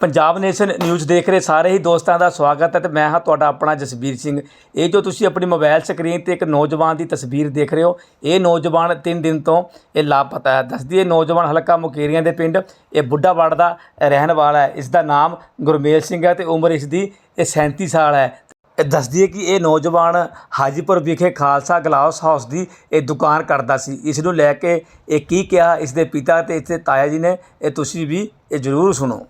Punjab nation news ਦੇਖ ਰਹੇ ਸਾਰੇ ਹੀ ਦੋਸਤਾਂ ਦਾ ਸਵਾਗਤ ਹੈ ਤੇ ਮੈਂ ਹਾਂ ਤੁਹਾਡਾ ਆਪਣਾ ਜਸਬੀਰ ਸਿੰਘ। ਇਹ ਜੋ ਤੁਸੀਂ ਆਪਣੀ ਮੋਬਾਈਲ ਸਕਰੀਨ ਤੇ ਇੱਕ ਨੌਜਵਾਨ ਦੀ ਤਸਵੀਰ ਦੇਖ ਰਹੇ ਹੋ, ਇਹ ਨੌਜਵਾਨ 3 ਦਿਨ ਤੋਂ ਇਹ ਲਾਪਤਾ ਹੈ। ਦੱਸਦੀ ਇਹ ਨੌਜਵਾਨ ਹਲਕਾ ਮੁਕੇਰੀਆਂ ਦੇ ਪਿੰਡ, ਇਹ ਬੁੱਢਾਵੜ ਦਾ ਰਹਿਣ ਵਾਲਾ ਹੈ। ਇਸ ਦਾ ਨਾਮ ਗੁਰਮੇਲ ਸਿੰਘ ਹੈ ਤੇ ਉਮਰ ਇਸ ਦੀ ਇਹ 37 ਸਾਲ ਹੈ। ਇਹ ਦੱਸਦੀ ਹੈ ਕਿ ਇਹ ਨੌਜਵਾਨ ਹਾਜੀਪੁਰ ਵਿਖੇ ਖਾਲਸਾ ਗਲਾਸ ਹਾਊਸ ਦੀ ਇਹ ਦੁਕਾਨ ਕਰਦਾ ਸੀ। ਇਸ ਨੂੰ ਲੈ ਕੇ ਇਹ ਕੀ ਕਿਹਾ, ਇਸ ਦੇ ਪਿਤਾ ਤੇ ਇਸ ਦੇ ਤਾਇਆ ਜੀ ਨੇ, ਇਹ ਤੁਸੀਂ ਵੀ ਇਹ ਜ਼ਰੂਰ ਸੁਣੋ।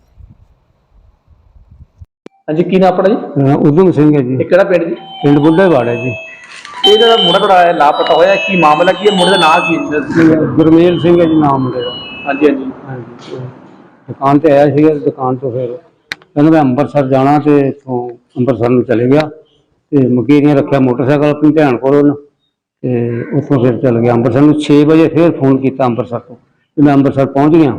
ਹਾਂਜੀ ਕੀ ਨਾਮ ਆਪਣਾ ਜੀ? ਅਹ ਉਦਮ ਸਿੰਘ ਹੈ ਜੀ। ਇਹ ਕਿਹੜਾ ਪਿੰਡ ਜੀ? ਪਿੰਡ ਬੁੱਢੇਵਾੜ ਹੈ ਜੀ। ਇਹ ਜਿਹੜਾ ਮੁੰਡਾ ਤੁਹਾਡਾ ਹੈ ਲਾਪਤਾ ਹੋਇਆ ਕੀ ਮਾਮਲਾ ਕੀ ਹੈ? ਮੁੰਡੇ ਦਾ ਨਾਂ ਕੀ ਹੈ? ਗੁਰਮੇਲ ਸਿੰਘ ਹੈ ਜੀ ਨਾਮ ਮੁੰਡੇ ਦਾ ਹਾਂਜੀ ਹਾਂਜੀ। ਹਾਂਜੀ। ਦੁਕਾਨ ਤੇ ਆਇਆ ਸੀਗਾ ਤੇ ਦੁਕਾਨ ਤੋਂ ਫਿਰ ਕਹਿੰਦਾ ਮੈਂ ਅੰਮ੍ਰਿਤਸਰ ਜਾਣਾ ਤੇ ਇੱਥੋਂ ਅੰਮ੍ਰਿਤਸਰ ਨੂੰ ਚਲੇ ਗਿਆ। ਤੇ ਮਕੀਰੀਆਂ ਰੱਖਿਆ ਮੋਟਰਸਾਈਕਲ ਆਪਣੀ ਭੈਣ ਕੋਲ ਉਹਨੇ। ਤੇ ਉੱਥੋਂ ਫਿਰ ਚਲ ਗਿਆ ਅੰਮ੍ਰਿਤਸਰ ਨੂੰ। 6 ਵਜੇ ਫਿਰ ਫੋਨ ਕੀਤਾ ਅੰਮ੍ਰਿਤਸਰ ਤੋਂ। ਤੇ ਮੈਂ ਅੰਮ੍ਰਿਤਸਰ ਪਹੁੰਚ ਗਿਆ।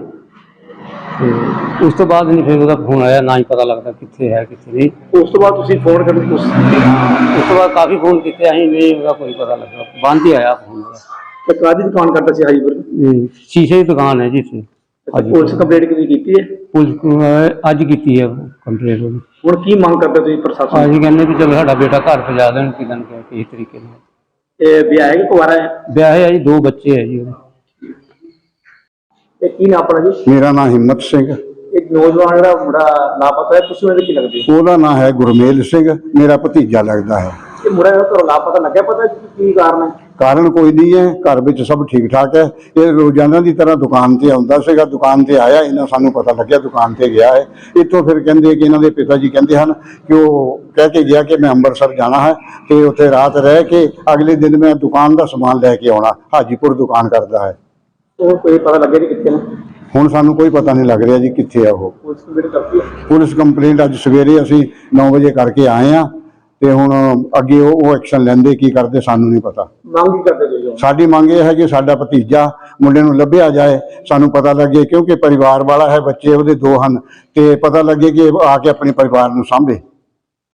ਤੇ ਉਸ ਤੋਂ ਬਾਅਦ ਨਹੀਂ ਫਿਰ ਉਹਦਾ ਫੋਨ ਆਇਆ ਨਾ ਹੀ ਪਤਾ ਲੱਗਦਾ ਕਿੱਥੇ ਹੈ ਕਿੱਥੇ ਨਹੀਂ। ਉਸ ਤੋਂ ਬਾਅਦ ਤੁਸੀਂ ਫੋਨ ਕਰਨ ਦੀ ਕੋਸ਼ਿਸ਼ ਕੀਤੀ ਉਸ ਤੋਂ ਬਾਅਦ ਕਾਫੀ ਫੋਨ ਕੀਤੇ ਅਸੀਂ ਨਹੀਂ ਉਹਦਾ ਕੋਈ ਪਤਾ ਲੱਗਾ ਬੰਦ ਹੀ ਆਇਆ ਫੋਨ ਉਹਦਾ। ਤੇ ਕਾਦੀ ਦੁਕਾਨ ਕਰਦਾ ਸੀ ਹਾਈਪੁਰ ਇਹ ਸ਼ੀਸ਼ੇ ਦੀ ਦੁਕਾਨ ਹੈ ਜੀ ਇੱਥੇ ਹਾਂਜੀ। ਪੁਲਿਸ ਕੰਪਲੇਂਟ ਕਿਵੇਂ ਕੀਤੀ ਹੈ? ਪੁਲਿਸ ਕੋਲ ਅੱਜ ਕੀਤੀ ਹੈ ਕੰਪਲੇਂਟ ਉਹਦੀ। ਹੁਣ ਕੀ ਮੰਗ ਕਰਦੇ ਤੁਸੀਂ ਪ੍ਰਸ਼ਾਸਨ ਅਸੀਂ ਕਹਿੰਦੇ ਵੀ ਚਲੋ ਸਾਡਾ ਬੇਟਾ ਘਰ ਪਹੁੰਚਾ ਦੇਣ ਕਿਦਨ ਕਿ ਕਿਸੇ ਤਰੀਕੇ ਨਾਲ। ਇਹ ਵਿਆਹ ਹੈ ਕਿ ਕੁਵਾਰਾ ਹੈ? ਵਿਆਹ ਹੈ ਜੀ ਦੋ ਬੱਚੇ ਹੈ ਜੀ ਉਹਦੇ। ਇਹ ਕੀ ਨਾਮ ਆਪਣਾ ਜੀ? ਮੇਰਾ ਨਾਮ ਹਿੰਮਤ ਸਿੰਘ। ਇੱਕ ਨੌਜਵਾਨ ਜਿਹੜਾ ਮੁੰਡਾ ਲਾਪਤਾ ਹੈ ਤੁਸੀਂ ਉਹਦੇ ਕੀ ਲੱਗਦੇ ਹੋ? ਉਹਦਾ ਨਾਮ ਹੈ ਗੁਰਮੇਲ ਸਿੰਘ ਮੇਰਾ ਭਤੀਜਾ ਲੱਗਦਾ ਹੈ। ਇਹ ਮੁੰਡਾ ਜਿਹੜਾ ਘਰੋਂ ਲਾਪਤਾ ਲੱਗਿਆ ਪਤਾ ਜੀ ਕੀ ਕਾਰਨ ਹੈ? ਕਾਰਨ ਕੋਈ ਨਹੀਂ ਹੈ ਘਰ ਵਿੱਚ ਸਭ ਠੀਕ ਠਾਕ ਹੈ। ਇਹ ਰੋਜ਼ਾਨਾ ਦੀ ਤਰ੍ਹਾਂ ਦੁਕਾਨ ਤੇ ਆਉਂਦਾ ਸੀਗਾ ਦੁਕਾਨ ਤੇ ਆਇਆ ਇਹਨਾਂ ਸਾਨੂੰ ਪਤਾ ਲੱਗਿਆ ਦੁਕਾਨ ਤੇ ਗਿਆ ਹੈ। ਇੱਥੋਂ ਫਿਰ ਕਹਿੰਦੇ ਕਿ ਇਹਨਾਂ ਦੇ ਪਿਤਾ ਜੀ ਕਹਿੰਦੇ ਹਨ ਕਿ ਉਹ ਕਹਿ ਕੇ ਗਿਆ ਕਿ ਮੈਂ ਅੰਮ੍ਰਿਤਸਰ ਜਾਣਾ ਹੈ ਤੇ ਉੱਥੇ ਰਾਤ ਰਹਿ ਕੇ ਅਗਲੇ ਦਿਨ ਮੈਂ ਦੁਕਾਨ ਦਾ ਸਮਾਨ ਲੈ ਕੇ ਆਉਣਾ ਹਾਜੀਪੁਰ ਦੁਕਾਨ ਕਰਦਾ ਹੈ। ਉਹ ਕੋਈ ਪਤਾ ਲੱਗਿਆ ਨਹੀਂ ਕਿੱਥੇ ਨੇ? ਹੁਣ ਸਾਨੂੰ ਕੋਈ ਪਤਾ ਨਹੀਂ ਲੱਗ ਰਿਹਾ ਜੀ ਕਿੱਥੇ ਆ ਉਹ। ਪੁਲਿਸ ਕੰਪਲੇਂਟ ਕਰਤੀ ਹੈ ਪੁਲਿਸ ਕੰਪਲੇਂਟ ਅੱਜ ਸਵੇਰੇ ਅਸੀਂ 9 ਵਜੇ ਕਰਕੇ ਆਏ ਆ ਤੇ ਹੁਣ ਅੱਗੇ ਉਹ ਉਹ ਐਕਸ਼ਨ ਲੈਂਦੇ ਕੀ ਕਰਦੇ ਸਾਨੂੰ ਨਹੀਂ ਪਤਾ। ਮੰਗ ਕੀ ਕਰਦੇ ਹੁਣ? ਸਾਡੀ ਮੰਗ ਇਹ ਹੈ ਕਿ ਸਾਡਾ ਭਤੀਜਾ ਮੁੰਡੇ ਨੂੰ ਲੱਭਿਆ ਜਾਏ ਸਾਨੂੰ ਪਤਾ ਲੱਗੇ ਕਿਉਂਕਿ ਪਰਿਵਾਰ ਵਾਲਾ ਹੈ ਬੱਚੇ ਉਹਦੇ ਦੋ ਹਨ ਤੇ ਪਤਾ ਲੱਗੇ ਕਿ ਇਹ ਆ ਕੇ ਆਪਣੇ ਪਰਿਵਾਰ ਨੂੰ ਸਾਂਭੇ।